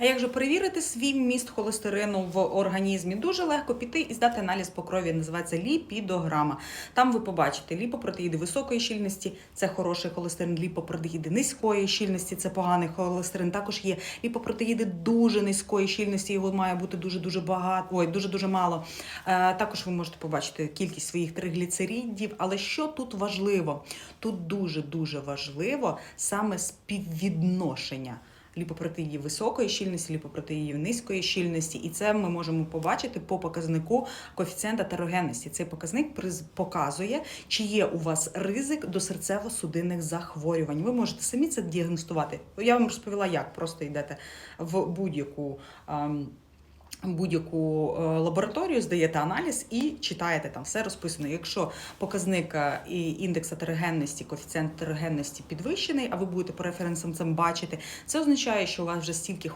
А як же перевірити свій вміст холестерину в організмі? Дуже легко піти і здати аналіз по крові. Називається ліпідограма. Там ви побачите ліпопротеїди високої щільності це хороший холестерин, ліпопротеїди низької щільності це поганий холестерин. Також є ліпопротеїди дуже низької щільності. Його має бути дуже дуже багато. Ой, дуже дуже мало. Е, також ви можете побачити кількість своїх тригліцеридів. Але що тут важливо? Тут дуже дуже важливо саме співвідношення ліпопротеїдів високої щільності, ліпопротеїдів низької щільності, і це ми можемо побачити по показнику коефіцієнта терогенності. Цей показник показує, чи є у вас ризик до серцево-судинних захворювань. Ви можете самі це діагностувати. Я вам розповіла, як просто йдете в будь-яку. Будь-яку е, лабораторію здаєте аналіз і читаєте там все розписано. Якщо показник е, і індекс атерогенності, коефіцієнт атерогенності підвищений, а ви будете по референсам це бачити, це означає, що у вас вже стільки